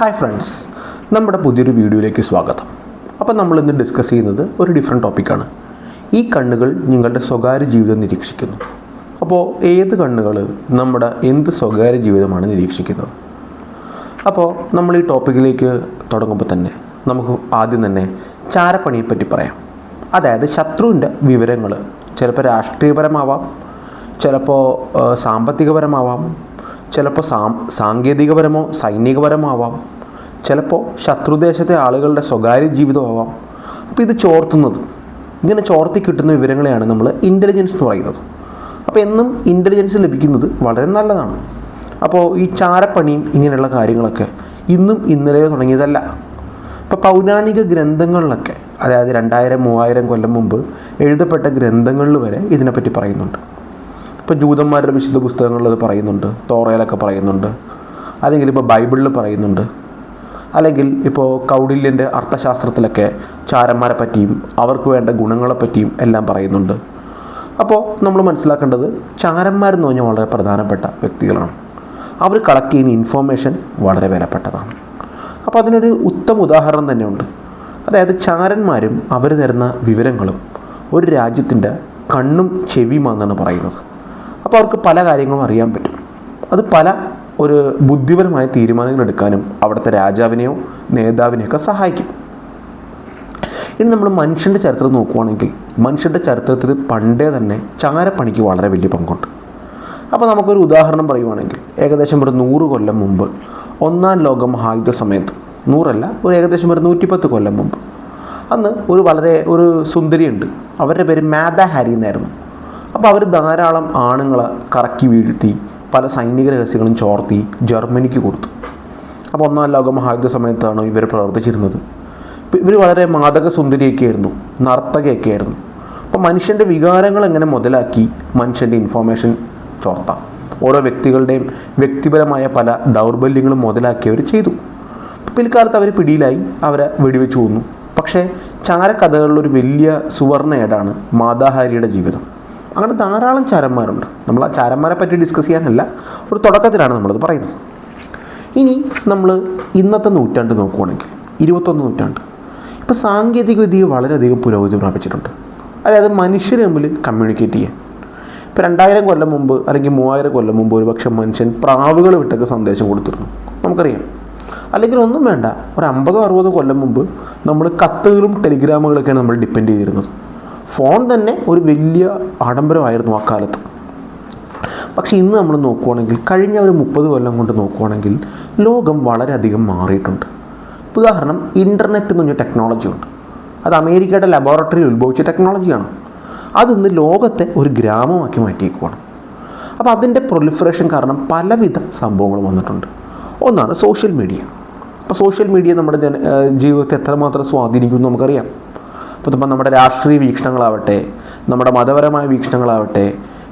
Hi friends നമ്മുടെ പുതിയൊരു വീഡിയോയിലേക്ക് സ്വാഗതം. അപ്പോൾ നമ്മൾ ഇന്ന് ഡിസ്കസ് ചെയ്യുന്നത് ഒരു ഡിഫറെന്റ് ടോപ്പിക്കാണ് ഈ കണ്ണുകൾ നിങ്ങളുടെ സ്വകാര്യ ജീവിതം നിരീക്ഷിക്കുന്നു. അപ്പോൾ ഏത് കണ്ണുകൾ നമ്മുടെ എന്ത് സ്വകാര്യ ജീവിതമാണ് നിരീക്ഷിക്കുന്നത്? അപ്പോൾ നമ്മൾ ഈ ടോപ്പിക്കിലേക്ക് തുടങ്ങുമ്പോൾ തന്നെ നമുക്ക് ആദ്യം തന്നെ ചാരപ്പണിയെപ്പറ്റി പറയാം. അതായത് ശത്രുവിന്റെ വിവരങ്ങൾ. ചിലപ്പോൾ രാഷ്ട്രീയപരമാവാം ചിലപ്പോൾ സാമ്പത്തികപരമാവാം ചിലപ്പോൾ സാ സാങ്കേതികപരമോ സൈനികപരമോ ആവാം ചിലപ്പോൾ ശത്രുദേശത്തെ ആളുകളുടെ സ്വകാര്യ ജീവിതമാവാം. അപ്പോൾ ഇത് ചോർത്തുന്നത് ഇങ്ങനെ ചോർത്തി കിട്ടുന്ന വിവരങ്ങളെയാണ് നമ്മൾ ഇന്റലിജൻസ് എന്ന് പറയുന്നത്. അപ്പോൾ എന്നും ഇന്റലിജൻസ് ലഭിക്കുന്നത് വളരെ നല്ലതാണ്. അപ്പോൾ ഈ ചാരപ്പണിയും ഇങ്ങനെയുള്ള കാര്യങ്ങളൊക്കെ ഇന്നും ഇന്നലെ തുടങ്ങിയതല്ല. ഇപ്പോൾ പൗരാണിക ഗ്രന്ഥങ്ങളിലൊക്കെ അതായത് രണ്ടായിരം മൂവായിരം കൊല്ലം മുമ്പ് എഴുതപ്പെട്ട ഗ്രന്ഥങ്ങളിൽ വരെ ഇതിനെപ്പറ്റി പറയുന്നുണ്ട്. ഇപ്പോൾ ജൂതന്മാരുടെ വിശുദ്ധ പുസ്തകങ്ങളിൽ അത് പറയുന്നുണ്ട് തോറയിലൊക്കെ പറയുന്നുണ്ട് അല്ലെങ്കിൽ ഇപ്പോൾ ബൈബിളിൽ പറയുന്നുണ്ട് അല്ലെങ്കിൽ ഇപ്പോൾ കൗടില്യന്റെ അർത്ഥശാസ്ത്രത്തിലൊക്കെ ചാരന്മാരെ പറ്റിയും അവർക്ക് വേണ്ട ഗുണങ്ങളെ പറ്റിയും എല്ലാം പറയുന്നുണ്ട്. അപ്പോൾ നമ്മൾ മനസ്സിലാക്കേണ്ടത് ചാരന്മാരെന്ന് പറഞ്ഞാൽ വളരെ പ്രധാനപ്പെട്ട വ്യക്തികളാണ്. അവർ കളക്ട് ചെയ്യുന്ന ഇൻഫോർമേഷൻ വളരെ വിലപ്പെട്ടതാണ്. അപ്പോൾ അതിനൊരു ഉത്തമ ഉദാഹരണം തന്നെയുണ്ട്. അതായത് ചാരന്മാരും അവർ തരുന്ന വിവരങ്ങളും ഒരു രാജ്യത്തിന്റെ കണ്ണും ചെവിയുമാണെന്നാണ് പറയുന്നത്. അപ്പോൾ അവർക്ക് പല കാര്യങ്ങളും അറിയാൻ പറ്റും. അത് പല ഒരു ബുദ്ധിപരമായ തീരുമാനങ്ങൾ എടുക്കാനും അവിടുത്തെ രാജാവിനെയോ നേതാവിനെയൊക്കെ സഹായിക്കും. ഇനി നമ്മൾ മനുഷ്യന്റെ ചരിത്രം നോക്കുവാണെങ്കിൽ മനുഷ്യന്റെ ചരിത്രത്തിൽ പണ്ടേ തന്നെ ചാരപ്പണിക്ക് വളരെ വലിയ പങ്കുണ്ട്. അപ്പോൾ നമുക്കൊരു ഉദാഹരണം പറയുവാണെങ്കിൽ ഏകദേശം ഒരു നൂറ് കൊല്ലം മുമ്പ് ഒന്നാം ലോക മഹായുദ്ധ സമയത്ത് നൂറല്ല ഒരു ഏകദേശം ഒരു നൂറ്റിപ്പത്ത് കൊല്ലം മുമ്പ്. അന്ന് ഒരു വളരെ ഒരു സുന്ദരിയുണ്ട്. അവരുടെ പേര് മാതാ ഹാരി എന്നായിരുന്നു. അപ്പോൾ അവർ ധാരാളം ആണുങ്ങളെ കറക്കി വീഴ്ത്തി പല സൈനിക രഹസ്യങ്ങളും ചോർത്തി ജർമ്മനിക്ക് കൊടുത്തു. അപ്പോൾ ഒന്നാം ലോക മഹായുദ്ധ സമയത്താണ് ഇവർ പ്രവർത്തിച്ചിരുന്നത്. ഇവർ വളരെ മാതക സുന്ദരിയൊക്കെ ആയിരുന്നു നർത്തകയൊക്കെ ആയിരുന്നു അപ്പോൾ മനുഷ്യന്റെ വികാരങ്ങൾ എങ്ങനെ മുതലാക്കി മനുഷ്യന്റെ ഇൻഫോർമേഷൻ ചോർത്താം? ഓരോ വ്യക്തികളുടെയും വ്യക്തിപരമായ പല ദൗർബല്യങ്ങളും മുതലാക്കി അവർ ചെയ്തു. പിൽക്കാലത്ത് അവർ പിടിയിലായി അവരെ വെടിവെച്ച് കൊന്നു. പക്ഷേ ചാരക്കഥകളിലൊരു വലിയ സുവർണ ഏടാണ് മാതാഹാരിയുടെ ജീവിതം. അങ്ങനെ ധാരാളം ചാരന്മാരുണ്ട്. നമ്മൾ ആ ചാരന്മാരെ പറ്റി ഡിസ്കസ് ചെയ്യാനല്ല ഒരു തുടക്കത്തിലാണ് നമ്മളത് പറയുന്നത്. ഇനി നമ്മൾ ഇന്നത്തെ നൂറ്റാണ്ട് നോക്കുവാണെങ്കിൽ ഇരുപത്തൊന്ന് നൂറ്റാണ്ട്. ഇപ്പോൾ സാങ്കേതികവിദ്യ വളരെയധികം പുരോഗതി പ്രാപിച്ചിട്ടുണ്ട്. അതായത് മനുഷ്യർ തമ്മിൽ കമ്മ്യൂണിക്കേറ്റ് ചെയ്യാൻ. ഇപ്പോൾ രണ്ടായിരം കൊല്ലം മുമ്പ് അല്ലെങ്കിൽ മൂവായിരം കൊല്ലം മുമ്പ് ഒരുപക്ഷെ മനുഷ്യൻ പ്രാവുകൾ വിട്ടൊക്കെ സന്ദേശം കൊടുത്തിരുന്നു. നമുക്കറിയാം. അല്ലെങ്കിൽ ഒന്നും വേണ്ട ഒരു അമ്പതോ അറുപതോ കൊല്ലം മുമ്പ് നമ്മൾ കത്തുകളും ടെലിഗ്രാമുകളൊക്കെയാണ് നമ്മൾ ഡിപ്പെൻഡ് ചെയ്തിരുന്നത്. ഫോൺ തന്നെ ഒരു വലിയ ആഡംബരമായിരുന്നു ആ കാലത്ത്. പക്ഷെ ഇന്ന് നമ്മൾ നോക്കുവാണെങ്കിൽ കഴിഞ്ഞ ഒരു മുപ്പത് കൊല്ലം കൊണ്ട് നോക്കുവാണെങ്കിൽ ലോകം വളരെയധികം മാറിയിട്ടുണ്ട്. ഉദാഹരണം ഇന്റർനെറ്റ് എന്ന് പറഞ്ഞ ടെക്നോളജി ഉണ്ട്. അത് അമേരിക്കയുടെ ലബോറട്ടറിയിൽ ഉത്ഭവിച്ച ടെക്നോളജിയാണ് അതിന്ന് ലോകത്തെ ഒരു ഗ്രാമമാക്കി മാറ്റിയേക്കുവാണ് അപ്പോൾ അതിന്റെ പ്രൊലിഫറേഷൻ കാരണം പലവിധ സംഭവങ്ങൾ വന്നിട്ടുണ്ട്. ഒന്നാണ് സോഷ്യൽ മീഡിയ അപ്പോൾ സോഷ്യൽ മീഡിയ നമ്മുടെ ജന ജീവിതത്തെ എത്രമാത്രം സ്വാധീനിക്കുമെന്ന് നമുക്കറിയാം. അപ്പോൾ ഇപ്പം നമ്മുടെ രാഷ്ട്രീയ വീക്ഷണങ്ങളാവട്ടെ നമ്മുടെ മതപരമായ വീക്ഷണങ്ങളാവട്ടെ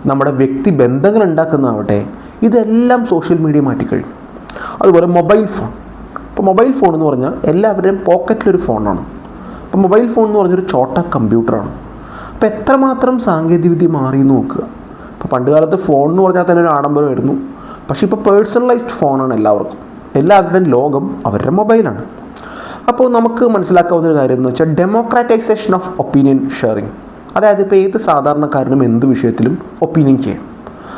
നമ്മുടെ വ്യക്തി ബന്ധങ്ങൾ ഉണ്ടാക്കുന്നതാവട്ടെ ഇതെല്ലാം സോഷ്യൽ മീഡിയ മാറ്റിക്കഴിഞ്ഞു. അതുപോലെ മൊബൈൽ ഫോൺ. ഇപ്പോൾ മൊബൈൽ ഫോൺ എന്ന് പറഞ്ഞാൽ എല്ലാവരുടെയും പോക്കറ്റിലൊരു ഫോണാണ്. അപ്പോൾ മൊബൈൽ ഫോൺ എന്ന് പറഞ്ഞൊരു ചോട്ട കമ്പ്യൂട്ടറാണ്. അപ്പോൾ എത്രമാത്രം സാങ്കേതികവിദ്യ മാറി എന്ന് നോക്കുക. ഇപ്പോൾ പണ്ട് കാലത്ത് ഫോൺ എന്ന് പറഞ്ഞാൽ തന്നെ ഒരു ആഡംബരമായിരുന്നു. പക്ഷേ ഇപ്പോൾ പേഴ്സണലൈസ്ഡ് ഫോണാണ് എല്ലാവർക്കും. എല്ലാവരുടെയും ലോകം അവരുടെ മൊബൈലാണ്. അപ്പോൾ നമുക്ക് മനസ്സിലാക്കാവുന്ന ഒരു കാര്യം എന്ന് വെച്ചാൽ ഡെമോക്രാറ്റൈസേഷൻ ഓഫ് ഒപ്പീനിയൻ ഷെയറിങ് അതായത് ഇപ്പോൾ ഏത് സാധാരണക്കാരനും എന്ത് വിഷയത്തിലും ഒപ്പീനിയൻ ചെയ്യാം.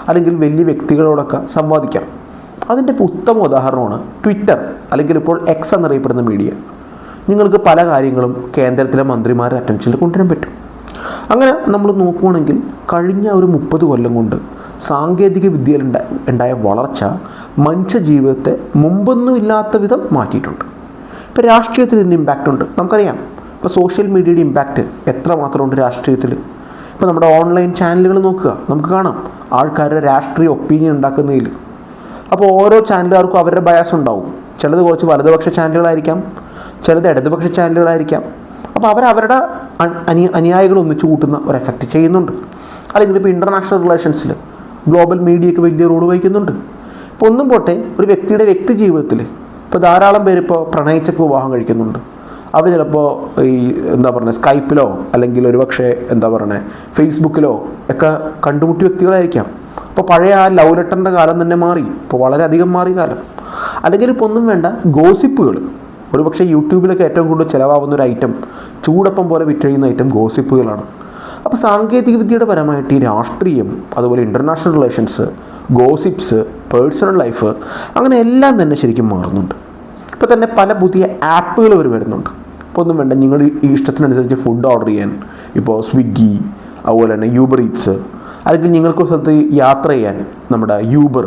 അല്ലെങ്കിൽ വലിയ വ്യക്തികളോടൊക്കെ സംവാദിക്കാം. അതിന്റെ ഉത്തമ ഉദാഹരണമാണ് ട്വിറ്റർ അല്ലെങ്കിൽ ഇപ്പോൾ എക്സ് എന്നറിയപ്പെടുന്ന മീഡിയ നിങ്ങൾക്ക് പല കാര്യങ്ങളും കേന്ദ്രത്തിലെ മന്ത്രിമാരുടെ അറ്റൻഷനിൽ കൊണ്ടുവരാൻ പറ്റും. അങ്ങനെ നമ്മൾ നോക്കുകയാണെങ്കിൽ കഴിഞ്ഞ ഒരു മുപ്പത് കൊല്ലം കൊണ്ട് സാങ്കേതിക വിദ്യയിൽ ഉണ്ടാ- ഉണ്ടായ വളർച്ച മനുഷ്യ ജീവിതത്തെ മുമ്പൊന്നുമില്ലാത്ത വിധം മാറ്റിയിട്ടുണ്ട്. ഇപ്പോൾ രാഷ്ട്രീയത്തിൽ ഇതിന്റെ ഇമ്പാക്റ്റ് ഉണ്ട്. നമുക്കറിയാം. ഇപ്പോൾ സോഷ്യൽ മീഡിയയുടെ ഇമ്പാക്റ്റ് എത്ര മാത്രമുണ്ട് രാഷ്ട്രീയത്തിൽ? ഇപ്പോൾ നമ്മുടെ ഓൺലൈൻ ചാനലുകൾ നോക്കുക. നമുക്ക് കാണാം. ആൾക്കാരുടെ രാഷ്ട്രീയ ഒപ്പീനിയൻ ഉണ്ടാക്കുന്നതിൽ. അപ്പോൾ ഓരോ ചാനലുകാർക്കും അവരുടെ ബയാസ് ഉണ്ടാവും. ചിലത് കുറച്ച് വലതുപക്ഷ ചാനലുകളായിരിക്കാം ചിലത് ഇടതുപക്ഷ ചാനലുകളായിരിക്കാം അപ്പോൾ അവരവരുടെ അനി അനുയായികൾ ഒന്നിച്ചു കൂട്ടുന്ന ഒരു എഫക്റ്റ് ചെയ്യുന്നുണ്ട്. അല്ലെങ്കിൽ ഇപ്പോൾ ഇന്റർനാഷണൽ റിലേഷൻസിൽ ഗ്ലോബൽ മീഡിയയ്ക്ക് വലിയ റോൾ വഹിക്കുന്നുണ്ട്. ഇപ്പോൾ ഒന്നും പോട്ടെ ഒരു വ്യക്തിയുടെ വ്യക്തി ജീവിതത്തിൽ ഇപ്പോൾ ധാരാളം പേര് ഇപ്പോൾ പ്രണയിച്ചൊക്കെ വിവാഹം കഴിക്കുന്നുണ്ട്. അവർ ചിലപ്പോൾ ഈ എന്താ പറയുക സ്കൈപ്പിലോ അല്ലെങ്കിൽ ഒരുപക്ഷെ എന്താ പറയണേ ഫേസ്ബുക്കിലോ ഒക്കെ കണ്ടുമുട്ടി വ്യക്തികളായിരിക്കാം. അപ്പോൾ പഴയ ആ ലവ് ലെറ്ററിന്റെ കാലം തന്നെ മാറി. ഇപ്പോൾ വളരെയധികം മാറിയ കാലം. അല്ലെങ്കിൽ ഇപ്പോൾ ഒന്നും വേണ്ട ഗോസിപ്പുകൾ. ഒരുപക്ഷെ യൂട്യൂബിലൊക്കെ ഏറ്റവും കൂടുതൽ ചിലവാകുന്ന ഒരു ഐറ്റം ചൂടപ്പം പോലെ വിറ്റഴിയുന്ന ഐറ്റം ഗോസിപ്പുകളാണ്. അപ്പോൾ സാങ്കേതികവിദ്യയുടെ പരമായിട്ട് ഈ രാഷ്ട്രീയം അതുപോലെ international relations gossips personal life അങ്ങനെ എല്ലാം തന്നെ ശരിക്കും മാറുന്നുണ്ട്. ഇപ്പോൾ തന്നെ പല പുതിയ ആപ്പുകൾ അവർ വരുന്നുണ്ട്. ഇപ്പോൾ ഒന്നും വേണ്ട നിങ്ങൾ ഈ ഇഷ്ടത്തിനനുസരിച്ച് ഫുഡ് ഓർഡർ ചെയ്യാൻ ഇപ്പോൾ സ്വിഗ്ഗി അതുപോലെ തന്നെ യൂബർ ഈറ്റ്സ് അല്ലെങ്കിൽ നിങ്ങൾക്ക് സ്ഥലത്ത് യാത്ര ചെയ്യാൻ നമ്മുടെ യൂബർ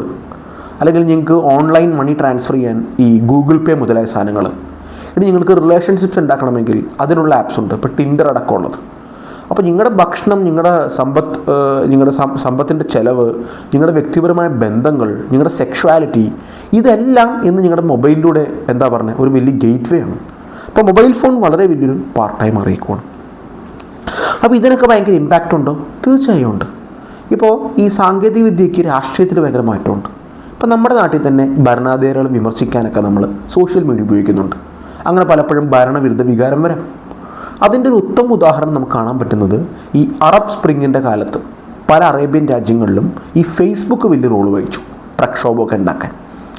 അല്ലെങ്കിൽ നിങ്ങൾക്ക് ഓൺലൈൻ മണി ട്രാൻസ്ഫർ ചെയ്യാൻ ഈ ഗൂഗിൾ പേ മുതലായ സാധനങ്ങൾ. ഇനി നിങ്ങൾക്ക് റിലേഷൻഷിപ്സ് ഉണ്ടാക്കണമെങ്കിൽ അതിനുള്ള ആപ്സ് ഉണ്ട്. ഇപ്പോൾ ടിൻഡർ അടക്കമുള്ളത്. അപ്പോൾ നിങ്ങളുടെ ഭക്ഷണം നിങ്ങളുടെ സമ്പത്ത് നിങ്ങളുടെ സമ്പത്തിന്റെ ചിലവ് നിങ്ങളുടെ വ്യക്തിപരമായ ബന്ധങ്ങൾ നിങ്ങളുടെ സെക്ഷുവാലിറ്റി ഇതെല്ലാം ഇന്ന് നിങ്ങളുടെ മൊബൈലിലൂടെ എന്താ പറഞ്ഞത് ഒരു വലിയ ഗേറ്റ് വേ ആണ്. അപ്പോൾ മൊബൈൽ ഫോൺ വളരെ വലിയൊരു പാർട്ട് ടൈം അറിയിക്കുവാണ്. അപ്പോൾ ഇതിനൊക്കെ ഭയങ്കര ഇമ്പാക്റ്റ് ഉണ്ടോ? തീർച്ചയായും ഉണ്ട്. ഇപ്പോൾ ഈ സാങ്കേതിക വിദ്യയ്ക്ക് രാഷ്ട്രീയത്തിൽ ഭയങ്കര മാറ്റമുണ്ട്. ഇപ്പോൾ നമ്മുടെ നാട്ടിൽ തന്നെ ഭരണാധികാരികളെ വിമർശിക്കാനൊക്കെ നമ്മൾ സോഷ്യൽ മീഡിയ ഉപയോഗിക്കുന്നുണ്ട്. അങ്ങനെ പലപ്പോഴും ഭരണവിരുദ്ധ വികാരം വരാം. അതിന്റെ ഒരു ഉത്തമ ഉദാഹരണം നമുക്ക് കാണാൻ പറ്റുന്നത് ഈ അറബ് സ്പ്രിങ്ങിന്റെ കാലത്ത് പല അറേബ്യൻ രാജ്യങ്ങളിലും ഈ ഫേസ്ബുക്ക് വലിയ റോൾ വഹിച്ചു പ്രക്ഷോഭമൊക്കെ ഉണ്ടാക്കാൻ.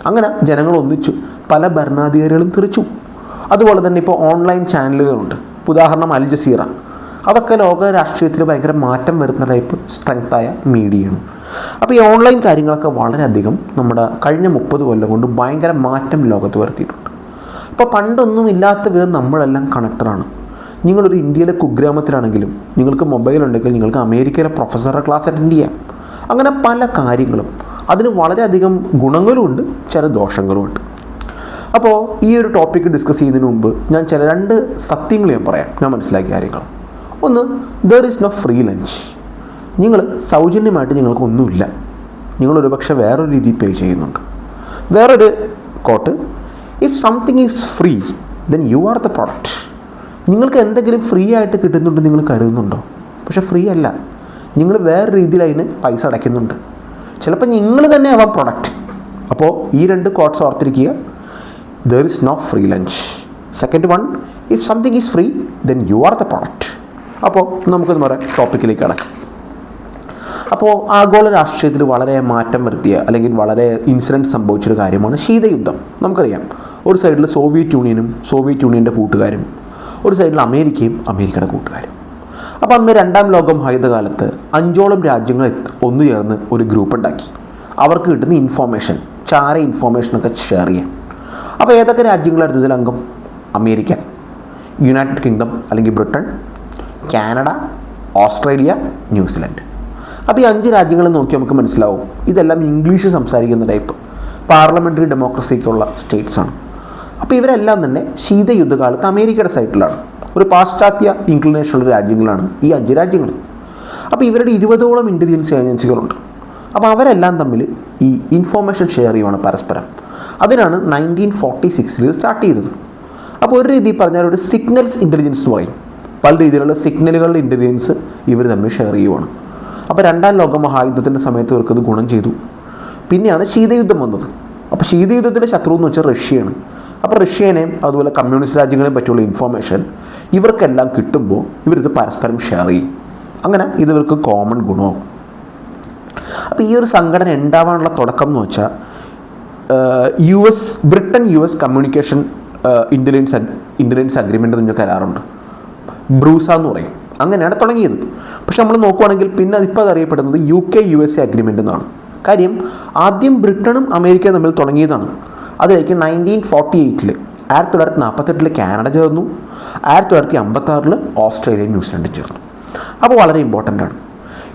അങ്ങനെ ജനങ്ങൾ ഒന്നിച്ചു പല ഭരണാധികാരികളും തിരിച്ചു. അതുപോലെ തന്നെ ഇപ്പോൾ ഓൺലൈൻ ചാനലുകളുണ്ട്. ഉദാഹരണം അൽ ജസീറ. അതൊക്കെ ലോക രാഷ്ട്രീയത്തിൽ ഭയങ്കര മാറ്റം വരുന്ന ടൈപ്പ് സ്ട്രെങ്തായ മീഡിയയാണ്. അപ്പോൾ ഈ ഓൺലൈൻ കാര്യങ്ങളൊക്കെ വളരെയധികം നമ്മുടെ കഴിഞ്ഞ മുപ്പത് കൊല്ലം കൊണ്ട് ഭയങ്കര മാറ്റം ലോകത്ത് വരുത്തിയിട്ടുണ്ട്. അപ്പോൾ പണ്ടൊന്നും ഇല്ലാത്ത വിധം നമ്മളെല്ലാം കണക്റ്റഡാണ് നിങ്ങളൊരു ഇന്ത്യയിലെ കുഗ്രാമത്തിലാണെങ്കിലും നിങ്ങൾക്ക് മൊബൈൽ ഉണ്ടെങ്കിൽ നിങ്ങൾക്ക് അമേരിക്കയിലെ പ്രൊഫസറുടെ ക്ലാസ് അറ്റൻഡ് ചെയ്യാം. അങ്ങനെ പല കാര്യങ്ങളും. അതിന് വളരെയധികം ഗുണങ്ങളുമുണ്ട് ചില ദോഷങ്ങളുമുണ്ട്. അപ്പോൾ ഈ ഒരു ടോപ്പിക്ക് ഡിസ്കസ് ചെയ്യുന്നതിന് മുമ്പ് ഞാൻ ചില രണ്ട് സത്യങ്ങൾ ഞാൻ പറയാം. ഞാൻ മനസ്സിലാക്കിയ കാര്യങ്ങൾ. ഒന്ന് there is no free lunch നിങ്ങൾ സൗജന്യമായിട്ട് നിങ്ങൾക്കൊന്നുമില്ല നിങ്ങൾ ഒരുപക്ഷെ വേറൊരു രീതിയിൽ പേ ചെയ്യുന്നുണ്ട്. വേറൊരു quote if something is free then you are the product നിങ്ങൾക്ക് എന്തെങ്കിലും ഫ്രീ ആയിട്ട് കിട്ടുന്നുണ്ട് നിങ്ങൾ കരുതുന്നുണ്ടോ? പക്ഷെ ഫ്രീ അല്ല. നിങ്ങൾ വേറെ രീതിയിൽ അതിന് പൈസ അടയ്ക്കുന്നുണ്ട്. ചിലപ്പോൾ നിങ്ങൾ തന്നെ ആവാം പ്രൊഡക്റ്റ് അപ്പോൾ ഈ രണ്ട് കോട്ട്സ് ഓർത്തിരിക്കുക. There is no free lunch second one if something is free then you are the product അപ്പോൾ നമുക്ക് നമ്മുടെ ടോപ്പിക്കിലേക്ക് കിടക്കാം. അപ്പോൾ ആഗോള രാഷ്ട്രീയത്തിൽ വളരെ മാറ്റം വരുത്തിയ അല്ലെങ്കിൽ വളരെ ഇൻസിഡന്റ് സംഭവിച്ചൊരു കാര്യമാണ് ശീതയുദ്ധം. നമുക്കറിയാം. ഒരു സൈഡിൽ സോവിയറ്റ് യൂണിയനും സോവിയറ്റ് യൂണിയന്റെ കൂട്ടുകാരും ഒരു സൈഡിൽ അമേരിക്കയും അമേരിക്കയുടെ കൂട്ടുകാരും. അപ്പോൾ അന്ന് രണ്ടാം ലോകം മഹായുദ്ധകാലത്ത് അഞ്ചോളം രാജ്യങ്ങൾ ഒന്നു ചേർന്ന് ഒരു ഗ്രൂപ്പ് ഉണ്ടാക്കി. അവർക്ക് കിട്ടുന്ന ഇൻഫോർമേഷൻ ചാര ഇൻഫോർമേഷനൊക്കെ ഷെയർ ചെയ്യാം അപ്പോൾ ഏതൊക്കെ രാജ്യങ്ങളായിരുന്നു ഇതിൽ അംഗം? അമേരിക്ക യുണൈറ്റഡ് കിങ്ഡം അല്ലെങ്കിൽ Britain Canada Australia New Zealand. അപ്പോൾ ഈ അഞ്ച് രാജ്യങ്ങൾ നോക്കി നമുക്ക് മനസ്സിലാവും. ഇതെല്ലാം ഇംഗ്ലീഷ് സംസാരിക്കുന്ന ടൈപ്പ് പാർലമെന്ററി ഡെമോക്രസിക്കുള്ള സ്റ്റേറ്റ്സ് ആണ്. അപ്പോൾ ഇവരെല്ലാം തന്നെ ശീതയുദ്ധകാലത്ത് അമേരിക്കയുടെ സൈറ്റിലാണ്. ഒരു പാശ്ചാത്യ ഇൻക്ലിനേഷനുള്ള രാജ്യങ്ങളാണ് ഈ അഞ്ച് രാജ്യങ്ങൾ. അപ്പോൾ ഇവരുടെ ഇരുപതോളം ഇന്റലിജൻസ് ഏജൻസികളുണ്ട്. അപ്പോൾ അവരെല്ലാം തമ്മിൽ ഈ ഇൻഫോർമേഷൻ ഷെയർ ചെയ്യുവാണ് പരസ്പരം. അതിനാണ് നയന്റീൻ ഫോർട്ടി സിക്സിൽ സ്റ്റാർട്ട് ചെയ്തത്. അപ്പോൾ ഒരു രീതി പറഞ്ഞാൽ ഒരു സിഗ്നൽസ് ഇന്റലിജൻസ് എന്ന് പറയും. പല രീതിയിലുള്ള സിഗ്നലുകളുടെ ഇന്റലിജൻസ് ഇവർ തമ്മിൽ ഷെയർ ചെയ്യുവാണ്. അപ്പോൾ രണ്ടാം ലോക മഹായുദ്ധത്തിന്റെ സമയത്ത് ഇവർക്കത് ഗുണം ചെയ്തു. പിന്നെയാണ് ശീതയുദ്ധം വന്നത്. അപ്പോൾ ശീതയുദ്ധത്തിന്റെ ശത്രു എന്ന് വെച്ചാൽ റഷ്യയാണ്. അപ്പോൾ റഷ്യേനെയും അതുപോലെ കമ്മ്യൂണിസ്റ്റ് രാജ്യങ്ങളെയും പറ്റിയുള്ള ഇൻഫോർമേഷൻ ഇവർക്കെല്ലാം കിട്ടുമ്പോൾ ഇവരിത് പരസ്പരം ഷെയർ ചെയ്യും. അങ്ങനെ ഇത് ഇവർക്ക് കോമൺ ഗുണമാകും അപ്പോൾ ഈ ഒരു സംഘടന ഉണ്ടാവാനുള്ള തുടക്കം എന്ന് വെച്ചാൽ U S Britain U S communication intelligence intelligence agreement എന്ന് കരാറുണ്ട്. ബ്രൂസ എന്ന് പറയും. അങ്ങനെയാണ് തുടങ്ങിയത്. പക്ഷെ നമ്മൾ നോക്കുവാണെങ്കിൽ പിന്നെ ഇപ്പോൾ അത് അറിയപ്പെടുന്നത് U K U S A agreement എന്നാണ്. കാര്യം ആദ്യം ബ്രിട്ടനും അമേരിക്കയും തമ്മിൽ തുടങ്ങിയതാണ്. അതിലേക്ക് നയന്റീൻ ഫോർട്ടി എയ്റ്റിൽ ആയിരത്തി തൊള്ളായിരത്തി നാൽപ്പത്തെട്ടിൽ കാനഡ ചേർന്നു. ആയിരത്തി തൊള്ളായിരത്തി അമ്പത്താറിൽ ഓസ്ട്രേലിയ ന്യൂസിലൻഡ് ചേർന്നു. അപ്പോൾ വളരെ ഇമ്പോർട്ടന്റ് ആണ്.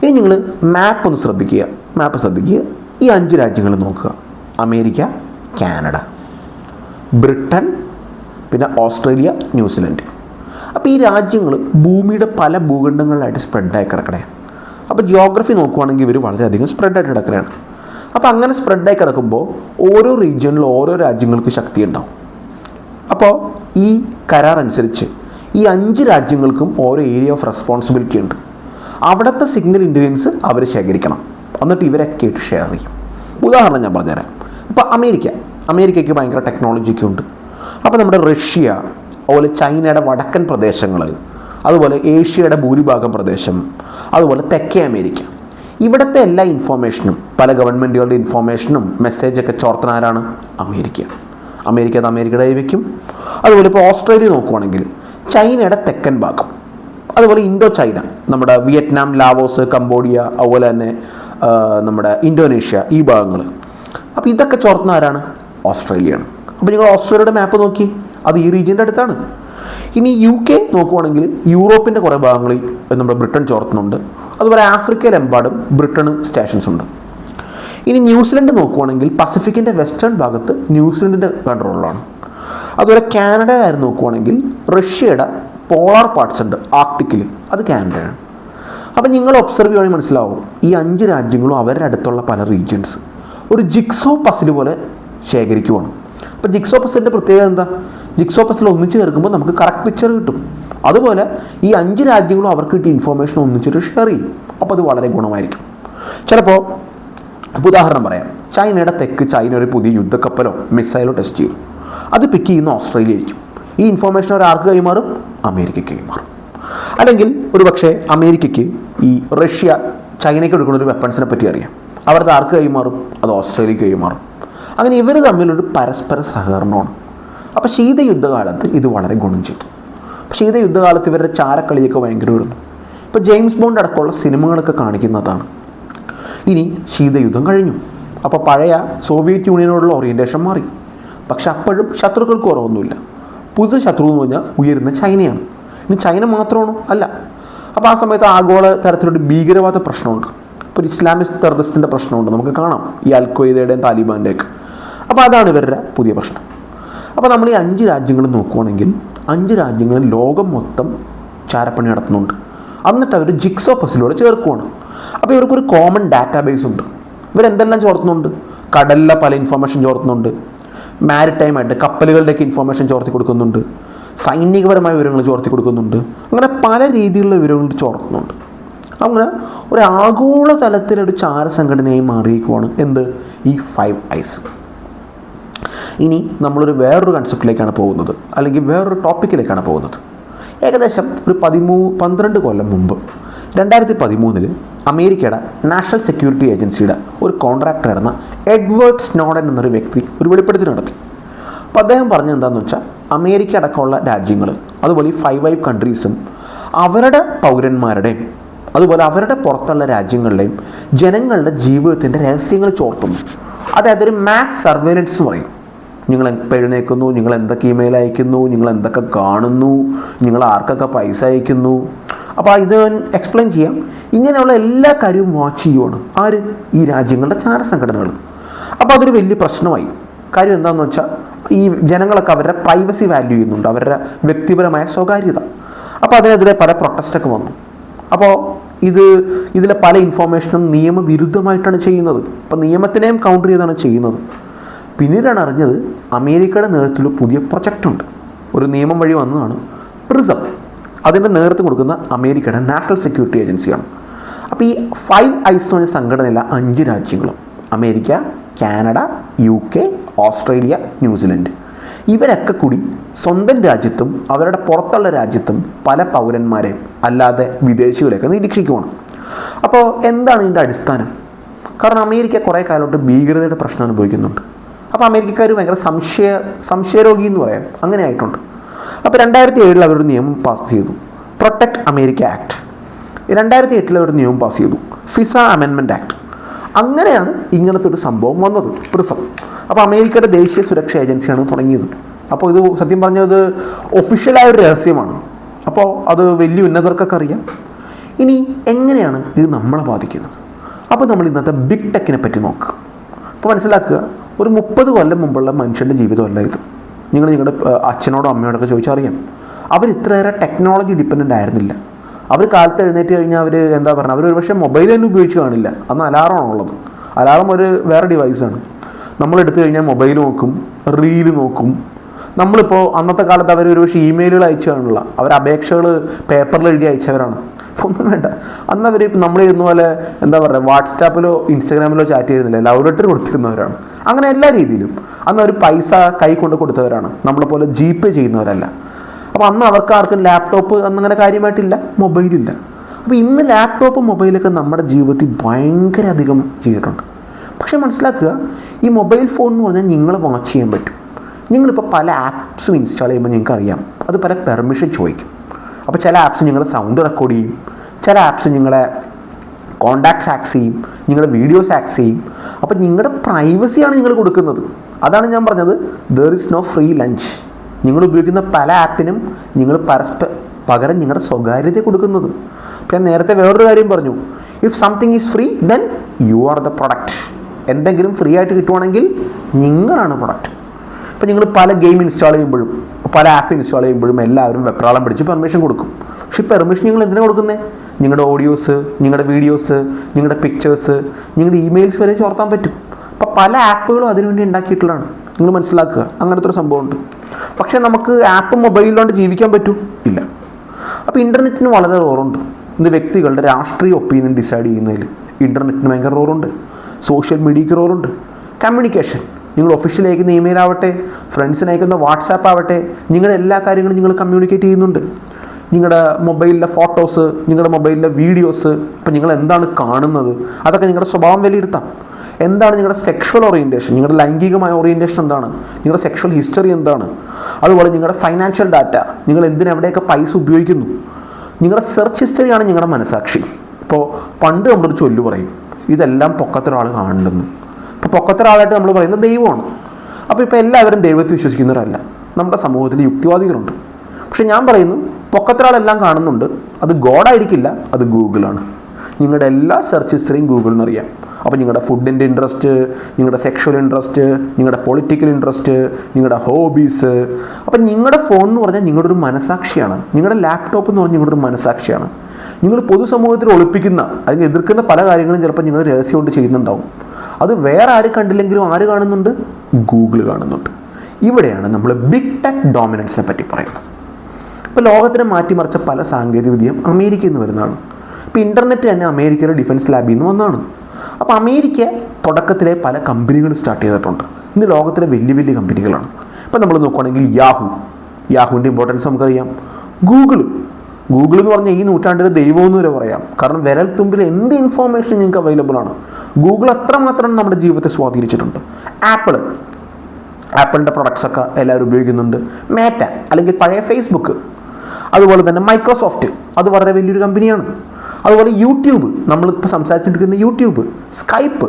ഇനി നിങ്ങൾ മാപ്പ് ഒന്ന് ശ്രദ്ധിക്കുക. മാപ്പ് ശ്രദ്ധിക്കുക. ഈ അഞ്ച് രാജ്യങ്ങൾ നോക്കുക. അമേരിക്ക കാനഡ ബ്രിട്ടൻ പിന്നെ ഓസ്ട്രേലിയ ന്യൂസിലൻഡ്. അപ്പോൾ ഈ രാജ്യങ്ങൾ ഭൂമിയുടെ പല ഭൂഖണ്ഡങ്ങളിലായിട്ട് സ്പ്രെഡായി കിടക്കണേ. അപ്പോൾ ജിയോഗ്രഫി നോക്കുവാണെങ്കിൽ ഇവർ വളരെയധികം സ്പ്രെഡായിട്ട് കിടക്കുകയാണ് അപ്പോൾ അങ്ങനെ സ്പ്രെഡായി കിടക്കുമ്പോൾ ഓരോ റീജിയണിലും ഓരോ രാജ്യങ്ങൾക്ക് ശക്തി ഉണ്ടാവും. അപ്പോൾ ഈ കരാർ അനുസരിച്ച് ഈ അഞ്ച് രാജ്യങ്ങൾക്കും ഓരോ ഏരിയ ഓഫ് റെസ്പോൺസിബിലിറ്റി ഉണ്ട്. അവിടുത്തെ സിഗ്നൽ ഇന്റലിജൻസ് അവർ ശേഖരിക്കണം. എന്നിട്ട് ഇവരൊക്കെ ആയിട്ട് ഷെയർ ചെയ്യും. ഉദാഹരണം ഞാൻ പറഞ്ഞുതരാം. ഇപ്പോൾ അമേരിക്ക. അമേരിക്കയ്ക്ക് ഭയങ്കര ടെക്നോളജിയൊക്കെ ഉണ്ട്. അപ്പോൾ നമ്മുടെ റഷ്യ അതുപോലെ ചൈനയുടെ വടക്കൻ പ്രദേശങ്ങൾ അതുപോലെ ഏഷ്യയുടെ ഭൂരിഭാഗം പ്രദേശം അതുപോലെ തെക്കേ അമേരിക്ക. ഇവിടുത്തെ എല്ലാ ഇൻഫോർമേഷനും പല ഗവൺമെന്റുകളുടെ ഇൻഫോർമേഷനും മെസ്സേജൊക്കെ ചോർത്തുന്ന ആരാണ്? അമേരിക്ക. അമേരിക്ക അത് അമേരിക്കയുടെ വയ്ക്കും അതുപോലെ ഇപ്പോൾ ഓസ്ട്രേലിയ നോക്കുവാണെങ്കിൽ ചൈനയുടെ തെക്കൻ ഭാഗം അതുപോലെ ഇൻഡോ ചൈന നമ്മുടെ വിയറ്റ്നാം ലാവോസ് കംബോഡിയ അതുപോലെ തന്നെ നമ്മുടെ ഇന്തോനേഷ്യ ഈ ഭാഗങ്ങൾ അപ്പോൾ ഇതൊക്കെ ചോർത്തുന്ന ആരാണ്? ഓസ്ട്രേലിയയാണ്. അപ്പോൾ നിങ്ങൾ ഓസ്ട്രേലിയയുടെ മാപ്പ് നോക്കി. അത് ഈ റീജിയന്റെ അടുത്താണ്. ഇനി യു കെ നോക്കുവാണെങ്കിൽ യൂറോപ്പിന്റെ കുറേ ഭാഗങ്ങളിൽ നമ്മുടെ ബ്രിട്ടൻ ചോർത്തുന്നുണ്ട്. അതുപോലെ ആഫ്രിക്കയിലെമ്പാടും ബ്രിട്ടന് സ്റ്റേഷൻസ് ഉണ്ട്. ഇനി ന്യൂസിലൻഡ് നോക്കുവാണെങ്കിൽ പസഫിക്കിന്റെ വെസ്റ്റേൺ ഭാഗത്ത് ന്യൂസിലൻഡിന്റെ കൺട്രോളിലാണ് അതുപോലെ കാനഡ കാര്യം നോക്കുവാണെങ്കിൽ റഷ്യയുടെ പോളാർ പാർട്സ് ഉണ്ട് ആർട്ടിക്കിൽ അത് കാനഡയാണ്. അപ്പം നിങ്ങൾ ഒബ്സർവ് ചെയ്യുകയാണെങ്കിൽ മനസ്സിലാവും ഈ അഞ്ച് രാജ്യങ്ങളും അവരുടെ അടുത്തുള്ള പല റീജിയൻസ് ഒരു ജിക്സോ പസിൽ പോലെ ശേഖരിക്കുവാണ്. അപ്പോൾ ജിക്സോ പസിലിന്റെ പ്രത്യേകത എന്താ? ജിക്സോ പസിൽ ഒന്നിച്ച് ചേർക്കുമ്പോൾ നമുക്ക് കറക്റ്റ് പിക്ചർ കിട്ടും. അതുപോലെ ഈ അഞ്ച് രാജ്യങ്ങളും അവർക്ക് കിട്ടിയ ഇൻഫോർമേഷൻ ഒന്നിച്ചിട്ട് ഷെയർ ചെയ്യും. അപ്പോൾ അത് വളരെ ഗുണമായിരിക്കും. ചിലപ്പോൾ ഉദാഹരണം പറയാം. ചൈനയുടെ തെക്ക് ചൈന ഒരു പുതിയ യുദ്ധക്കപ്പലോ മിസൈലോ ടെസ്റ്റ് ചെയ്യും. അത് പിക്ക് ചെയ്യുന്ന ഓസ്ട്രേലിയ ആയിരിക്കും ഈ ഇൻഫോർമേഷൻ ഒരാൾക്ക് കൈമാറും? അമേരിക്കയ്ക്ക് കൈമാറും. അല്ലെങ്കിൽ ഒരു പക്ഷേ അമേരിക്കയ്ക്ക് ഈ റഷ്യ ചൈനയ്ക്ക് എടുക്കുന്ന ഒരു വെപ്പൺസിനെ പറ്റി അറിയാം. അവരത് ആർക്ക് കൈമാറും? അത് ഓസ്ട്രേലിയക്ക് കൈമാറും. അങ്ങനെ ഇവർ തമ്മിലൊരു പരസ്പര സഹകരണമാണ്. അപ്പോൾ ശീതയുദ്ധകാലത്ത് ഇത് വളരെ ഗുണം ചെയ്തു. അപ്പോൾ ശീതയുദ്ധകാലത്ത് ഇവരുടെ ചാരക്കളിയൊക്കെ ഭയങ്കര വരുന്നു ഇപ്പോൾ ജെയിംസ് ബോണ്ട് അടക്കമുള്ള സിനിമകളൊക്കെ കാണിക്കുന്നതാണ്. ഇനി ശീതയുദ്ധം കഴിഞ്ഞു. അപ്പോൾ പഴയ സോവിയറ്റ് യൂണിയനോടുള്ള ഓറിയന്റേഷൻ മാറി. പക്ഷെ അപ്പോഴും ശത്രുക്കൾക്ക് കുറവൊന്നുമില്ല. പുതിയ ശത്രു എന്ന് പറഞ്ഞാൽ ഉയരുന്ന ചൈനയാണ്. ഇനി ചൈന മാത്രമാണോ? അല്ല. അപ്പോൾ ആ സമയത്ത് ആഗോള തരത്തിലൊരു ഭീകരവാദ പ്രശ്നമുണ്ട്. ഇപ്പോൾ ഇസ്ലാമിക് ടെററിസ്റ്റിന്റെ പ്രശ്നമുണ്ട്. നമുക്ക് കാണാം. ഈ അൽഖ്വയ്ദയുടെയും താലിബാന്റെയൊക്കെ അപ്പോൾ അതാണ് ഇവരുടെ പുതിയ പ്രശ്നം. അപ്പോൾ നമ്മൾ ഈ അഞ്ച് രാജ്യങ്ങൾ നോക്കുവാണെങ്കിൽ അഞ്ച് രാജ്യങ്ങളിൽ ലോകം മൊത്തം ചാരപ്പണി നടത്തുന്നുണ്ട്. എന്നിട്ട് അവർ ജിക്സോ പസിലൂടെ ചേർക്കുവാണ്. അപ്പോൾ ഇവർക്കൊരു കോമൺ ഡാറ്റാബേസ് ഉണ്ട്. ഇവരെന്തെല്ലാം ചോർത്തുന്നുണ്ട്? കടലിലെ പല ഇൻഫർമേഷൻ ചോർത്തുന്നുണ്ട്. മാരിടൈമായിട്ട് കപ്പലുകളുടെയൊക്കെ ഇൻഫർമേഷൻ ചോർത്തി കൊടുക്കുന്നുണ്ട്. സൈനികപരമായ വിവരങ്ങൾ ചോർത്തി കൊടുക്കുന്നുണ്ട്. അങ്ങനെ പല രീതിയിലുള്ള വിവരങ്ങൾ ചോർത്തുന്നുണ്ട്. അങ്ങനെ ഒരു ആഗോള തലത്തിലൊരു ചാര സംഘടനയായി മാറിയിരിക്കുവാണ് എന്ത്? ഈ ഫൈവ് ഐസ് ഇനി നമ്മളൊരു വേറൊരു കൺസെപ്റ്റിലേക്കാണ് പോകുന്നത്. അല്ലെങ്കിൽ വേറൊരു ടോപ്പിക്കിലേക്കാണ് പോകുന്നത്. ഏകദേശം ഒരു പതിമൂ പന്ത്രണ്ട് കൊല്ലം മുമ്പ് രണ്ടായിരത്തി പതിമൂന്നിൽ അമേരിക്കയുടെ നാഷണൽ സെക്യൂരിറ്റി ഏജൻസിയുടെ ഒരു കോൺട്രാക്ടറായിരുന്ന എഡ്വേർഡ് സ്നോഡൻ എന്നൊരു വ്യക്തി ഒരു വെളിപ്പെടുത്തൽ നടത്തി. അപ്പോൾ അദ്ദേഹം പറഞ്ഞത് എന്താണെന്ന് വെച്ചാൽ അമേരിക്ക അടക്കമുള്ള രാജ്യങ്ങൾ അതുപോലെ ഈ ഫൈവ് ഐവ് കൺട്രീസും അവരുടെ പൗരന്മാരുടെയും അതുപോലെ അവരുടെ പുറത്തുള്ള രാജ്യങ്ങളുടെയും ജനങ്ങളുടെ ജീവിതത്തിന്റെ രഹസ്യങ്ങൾ ചോർത്തുന്നു. അതായത് ഒരു മാസ് സർവേലൻസ് പറയും. നിങ്ങൾ എപ്പോൾ എഴുന്നേൽക്കുന്നു നിങ്ങൾ എന്തൊക്കെ ഇമെയിൽ അയക്കുന്നു നിങ്ങൾ എന്തൊക്കെ കാണുന്നു നിങ്ങൾ ആർക്കൊക്കെ പൈസ അയക്കുന്നു. അപ്പോൾ ഇത് എക്സ്പ്ലെയിൻ ചെയ്യാം. ഇങ്ങനെയുള്ള എല്ലാ കാര്യവും വാച്ച് ചെയ്യുവാണ് ആര്? ഈ രാജ്യങ്ങളുടെ ചാര സംഘടനകൾ അപ്പോൾ അതൊരു വലിയ പ്രശ്നമായി. കാര്യം എന്താണെന്ന് വെച്ചാൽ ഈ ജനങ്ങളൊക്കെ അവരുടെ പ്രൈവസി വാല്യൂ ചെയ്യുന്നുണ്ട്. അവരുടെ വ്യക്തിപരമായ സ്വകാര്യത. അപ്പോൾ അതിനെതിരെ പല പ്രൊട്ടസ്റ്റൊക്കെ വന്നു. അപ്പോൾ ഇത് ഇതിലെ പല ഇൻഫോർമേഷനും നിയമവിരുദ്ധമായിട്ടാണ് ചെയ്യുന്നത്. അപ്പോൾ നിയമത്തിനെയും കൗണ്ടർ ചെയ്താണ് ചെയ്യുന്നത്. പിന്നീടാണ് അറിഞ്ഞത് അമേരിക്കയുടെ നേതൃത്വത്തിൽ പുതിയ പ്രൊജക്റ്റുണ്ട് ഒരു നിയമം വഴി വന്നതാണ് പ്രിസം അതിന്റെ നേതൃത്വം കൊടുക്കുന്ന അമേരിക്കയുടെ നാഷണൽ സെക്യൂരിറ്റി ഏജൻസിയാണ്. അപ്പോൾ ഈ ഫൈവ് ഐസ് എന്ന് സംഘടനയിലെ അഞ്ച് രാജ്യങ്ങളും America Canada U K Australia New Zealand ഇവരൊക്കെ കൂടി സ്വന്തം രാജ്യത്തും അവരുടെ പുറത്തുള്ള രാജ്യത്തും പല പൗരന്മാരെയും അല്ലാതെ വിദേശികളെയൊക്കെ നിരീക്ഷിക്കുവാണ്. അപ്പോൾ എന്താണ് ഇതിന്റെ അടിസ്ഥാനം? കാരണം അമേരിക്ക കുറേ കാലമായിട്ട് ഭീകരതയുടെ പ്രശ്നം അനുഭവിക്കുന്നുണ്ട്. അപ്പോൾ അമേരിക്കക്കാർ ഭയങ്കര സംശയ സംശയരോഗി എന്ന് പറയാം. അങ്ങനെ ആയിട്ടുണ്ട്. അപ്പോൾ രണ്ടായിരത്തി ഏഴിൽ അവരൊരു നിയമം പാസ് ചെയ്തു. പ്രൊട്ടക്ട് അമേരിക്ക ആക്ട് രണ്ടായിരത്തി എട്ടിൽ അവർ നിയമം പാസ് ചെയ്തു. ഫിസ അമെൻമെന്റ് ആക്ട് അങ്ങനെയാണ് ഇങ്ങനത്തെ ഒരു സംഭവം വന്നത്. പ്രിസം. അപ്പോൾ അമേരിക്കയുടെ ദേശീയ സുരക്ഷാ ഏജൻസിയാണ് തുടങ്ങിയത്. അപ്പോൾ ഇത് സത്യം പറഞ്ഞത് ഒഫീഷ്യലായ ഒരു രഹസ്യമാണ്. അപ്പോൾ അത് വലിയ ഉന്നതർക്കൊക്കെ അറിയാം. ഇനി എങ്ങനെയാണ് ഇത് നമ്മളെ ബാധിക്കുന്നത്? അപ്പോൾ നമ്മൾ ഇന്നത്തെ ബിഗ് ടെക്കിനെ പറ്റി നോക്കുക. അപ്പോൾ മനസ്സിലാക്കുക ഒരു മുപ്പത് കൊല്ലം മുമ്പുള്ള മനുഷ്യന്റെ ജീവിതമല്ല ഇത്. നിങ്ങൾ നിങ്ങളുടെ അച്ഛനോടോ അമ്മയോടൊക്കെ ചോദിച്ചറിയാം. അവർ ഇത്രയേറെ ടെക്നോളജി ഡിപ്പെൻഡന്റ് ആയിരുന്നില്ല. അവർ കാലത്ത് എഴുന്നേറ്റ് കഴിഞ്ഞാൽ അവർ എന്താ പറയുക അവർ ഒരുപക്ഷെ മൊബൈൽ തന്നെ ഉപയോഗിച്ച് കാണില്ല. അന്ന് അലാറമാണ് ഉള്ളത്. അലാറം ഒരു വേറെ ഡിവൈസാണ് നമ്മൾ എടുത്തു കഴിഞ്ഞാൽ മൊബൈൽ നോക്കും റീൽ നോക്കും. നമ്മളിപ്പോൾ അന്നത്തെ കാലത്ത് അവർ ഒരുപക്ഷെ ഇമെയിലുകൾ അയച്ചു കാണില്ല അവർ അപേക്ഷകൾ പേപ്പറിൽ എഴുതി അയച്ചവരാണ്. ഒന്നും വേണ്ട. അന്ന് അവർ നമ്മൾ ചെയ്യുന്ന പോലെ എന്താ പറയുക വാട്സാപ്പിലോ ഇൻസ്റ്റാഗ്രാമിലോ ചാറ്റ് ചെയ്യുന്നില്ല ലവ് ലെറ്റർ കൊടുത്തിരുന്നവരാണ്. അങ്ങനെ എല്ലാ രീതിയിലും. അന്ന് അവർ പൈസ കൈ കൊണ്ട് കൊടുത്തവരാണ്. നമ്മളെ പോലെ ജി പേ ചെയ്യുന്നവരല്ല. അപ്പോൾ അന്ന് അവർക്ക് ആർക്കും ലാപ്ടോപ്പ് അന്നങ്ങനെ കാര്യമായിട്ടില്ല. മൊബൈലില്ല അപ്പോൾ ഇന്ന് ലാപ്ടോപ്പ് മൊബൈലൊക്കെ നമ്മുടെ ജീവിതത്തിൽ ഭയങ്കര അധികം ചെയ്തിട്ടുണ്ട്. പക്ഷേ മനസ്സിലാക്കുക ഈ മൊബൈൽ ഫോൺ എന്ന് പറഞ്ഞാൽ നിങ്ങൾ വാച്ച് ചെയ്യാൻ പറ്റും. നിങ്ങളിപ്പോൾ പല ആപ്സും ഇൻസ്റ്റാൾ ചെയ്യുമ്പോൾ നിങ്ങൾക്ക് അറിയാം അത് പല പെർമിഷൻ ചോദിക്കും. അപ്പോൾ ചില ആപ്സ് നിങ്ങളുടെ സൗണ്ട് റെക്കോർഡ് ചെയ്യും. ചില ആപ്സ് നിങ്ങളെ കോണ്ടാക്ട്സ് ആക്സ് ചെയ്യും. നിങ്ങളുടെ വീഡിയോസ് ആക്സ് ചെയ്യും. അപ്പോൾ നിങ്ങളുടെ പ്രൈവസിയാണ് നിങ്ങൾ കൊടുക്കുന്നത്. അതാണ് ഞാൻ പറഞ്ഞത്. There is no free lunch നിങ്ങൾ ഉപയോഗിക്കുന്ന പല ആപ്പിനും നിങ്ങൾ പരസ്പ പകരം നിങ്ങളുടെ സ്വകാര്യത കൊടുക്കുന്നത്. ഞാൻ നേരത്തെ വേറൊരു കാര്യം പറഞ്ഞു. If something is free then you are the product എന്തെങ്കിലും ഫ്രീ ആയിട്ട് കിട്ടുവാണെങ്കിൽ നിങ്ങളാണ് പ്രൊഡക്റ്റ് ഇപ്പോൾ നിങ്ങൾ പല ഗെയിം ഇൻസ്റ്റാൾ ചെയ്യുമ്പോഴും പല ആപ്പ് ഇൻസ്റ്റാൾ ചെയ്യുമ്പോഴും എല്ലാവരും വെപ്രാളം പിടിച്ച് പെർമിഷൻ കൊടുക്കും. പക്ഷേ പെർമിഷൻ നിങ്ങൾ എന്തിനാണ് കൊടുക്കുന്നത് നിങ്ങളുടെ ഓഡിയോസ് നിങ്ങളുടെ വീഡിയോസ് നിങ്ങളുടെ പിക്ചേഴ്സ് നിങ്ങളുടെ ഇമെയിൽസ് വരെ ചോർത്താൻ പറ്റും. അപ്പോൾ പല ആപ്പുകളും അതിനുവേണ്ടി ഉണ്ടാക്കിയിട്ടുള്ളതാണ്. നിങ്ങൾ മനസ്സിലാക്കുക അങ്ങനത്തെ ഒരു സംഭവമുണ്ട്. പക്ഷേ നമുക്ക് ആപ്പ് മൊബൈലിലോണ്ട് ജീവിക്കാൻ പറ്റൂ? ഇല്ല. അപ്പോൾ ഇന്റർനെറ്റിന് വളരെ റോറുണ്ട് ഇന്ന് വ്യക്തികളുടെ രാഷ്ട്രീയ ഒപ്പീനിയൻ ഡിസൈഡ് ചെയ്യുന്നതിൽ ഇന്റർനെറ്റിന് ഭയങ്കര റോറുണ്ട് സോഷ്യൽ മീഡിയയ്ക്ക് റോറുണ്ട് കമ്മ്യൂണിക്കേഷൻ. നിങ്ങൾ ഒഫീഷ്യൽ അയക്കുന്ന ഇമെയിൽ ആവട്ടെ ഫ്രണ്ട്സിന് അയക്കുന്ന വാട്സാപ്പ് ആവട്ടെ നിങ്ങളുടെ എല്ലാ കാര്യങ്ങളും നിങ്ങൾ കമ്മ്യൂണിക്കേറ്റ് ചെയ്യുന്നുണ്ട്. നിങ്ങളുടെ മൊബൈലിലെ ഫോട്ടോസ് നിങ്ങളുടെ മൊബൈലിലെ വീഡിയോസ് ഇപ്പം നിങ്ങൾ എന്താണ് കാണുന്നത്? അതൊക്കെ നിങ്ങളുടെ സ്വഭാവം വിലയിരുത്താം. എന്താണ് നിങ്ങളുടെ സെക്ഷൽ ഓറിയന്റേഷൻ നിങ്ങളുടെ ലൈംഗികമായ ഓറിയന്റേഷൻ എന്താണ്? നിങ്ങളുടെ സെക്ഷൽ ഹിസ്റ്ററി എന്താണ്? അതുപോലെ നിങ്ങളുടെ ഫൈനാൻഷ്യൽ ഡാറ്റ നിങ്ങൾ എന്തിനെവിടെയൊക്കെ പൈസ ഉപയോഗിക്കുന്നു? നിങ്ങളുടെ സെർച്ച് ഹിസ്റ്ററിയാണ് നിങ്ങളുടെ മനസാക്ഷി. ഇപ്പോൾ പണ്ട് നമ്മളൊരു ചൊല്ലു പറയും ഇതെല്ലാം പൊക്കത്തൊരാൾ കാണുന്നുണ്ടെന്ന്. ഇപ്പോൾ പൊക്കത്തൊരാളായിട്ട് നമ്മൾ പറയുന്നത് ദൈവമാണ്. അപ്പോൾ ഇപ്പോൾ എല്ലാവരും ദൈവത്തെ വിശ്വസിക്കുന്നവരല്ല. നമ്മുടെ സമൂഹത്തിൽ യുക്തിവാദികളുണ്ട്. പക്ഷെ ഞാൻ പറയുന്നു പൊക്കത്തൊരാളെല്ലാം കാണുന്നുണ്ട്. അത് ഗോഡായിരിക്കില്ല അത് ഗൂഗിളാണ് നിങ്ങളുടെ എല്ലാ സെർച്ച് ഹിസ്റ്ററിയും ഗൂഗിളിന് അറിയാം അപ്പോൾ നിങ്ങളുടെ ഫുഡിന്റെ ഇൻട്രസ്റ്റ് നിങ്ങളുടെ സെക്ഷൽ ഇൻട്രസ്റ്റ് നിങ്ങളുടെ പൊളിറ്റിക്കൽ ഇൻട്രസ്റ്റ് നിങ്ങളുടെ ഹോബീസ് അപ്പോൾ നിങ്ങളുടെ ഫോൺ എന്ന് പറഞ്ഞാൽ നിങ്ങളുടെ ഒരു മനസാക്ഷിയാണ്. നിങ്ങളുടെ ലാപ്ടോപ്പ് എന്ന് പറഞ്ഞാൽ നിങ്ങളുടെ ഒരു മനസാക്ഷിയാണ്. നിങ്ങൾ പൊതുസമൂഹത്തിൽ ഒളിപ്പിക്കുന്ന അല്ലെങ്കിൽ എതിർക്കുന്ന പല കാര്യങ്ങളും ചിലപ്പോൾ നിങ്ങൾ രഹസ്യം കൊണ്ട് ചെയ്യുന്നുണ്ടാവും. അത് വേറെ ആര് കണ്ടില്ലെങ്കിലും ആര് കാണുന്നുണ്ട്? ഗൂഗിൾ കാണുന്നുണ്ട്. ഇവിടെയാണ് നമ്മൾ ബിഗ് ടെക് ഡോമിനൻസിനെ പറ്റി പറയുന്നത്. ഇപ്പോൾ ലോകത്തിനെ മാറ്റിമറിച്ച പല സാങ്കേതികവിദ്യയും അമേരിക്കയിൽ നിന്ന് വരുന്നതാണ്. ഇപ്പോൾ ഇന്റർനെറ്റ് തന്നെ അമേരിക്കയുടെ ഡിഫൻസ് ലാബിൽ നിന്ന് വന്നതാണ്. അപ്പോൾ അമേരിക്ക തുടക്കത്തിലെ പല കമ്പനികൾ സ്റ്റാർട്ട് ചെയ്തിട്ടുണ്ട്. ഇന്ന് ലോകത്തിലെ വലിയ വലിയ കമ്പനികളാണ് ഇപ്പോൾ നമ്മൾ നോക്കുകയാണെങ്കിൽ യാഹു യാഹുവിന്റെ ഇമ്പോർട്ടൻസ് നമുക്കറിയാം. ഗൂഗിൾ ഗൂഗിൾ എന്ന് പറഞ്ഞാൽ ഈ നൂറ്റാണ്ടിലെ ദൈവം എന്ന് വരെ പറയാം. കാരണം വിരൽ തുമ്പിൽ എന്ത് ഇൻഫോർമേഷൻ നിങ്ങൾക്ക് അവൈലബിൾ ആണ്? ഗൂഗിൾ അത്രമാത്രം നമ്മുടെ ജീവിതത്തെ സ്വാധീനിച്ചിട്ടുണ്ട്. ആപ്പിൾ ആപ്പിളിന്റെ പ്രൊഡക്ട്സ് ഒക്കെ എല്ലാവരും ഉപയോഗിക്കുന്നുണ്ട്. മേറ്റ അല്ലെങ്കിൽ പഴയ ഫേസ്ബുക്ക് അതുപോലെ തന്നെ മൈക്രോസോഫ്റ്റ് അത് വളരെ വലിയൊരു കമ്പനിയാണ് അതുപോലെ യൂട്യൂബ് നമ്മളിപ്പോൾ സംസാരിച്ചിട്ടിരിക്കുന്ന യൂട്യൂബ് സ്കൈപ്പ്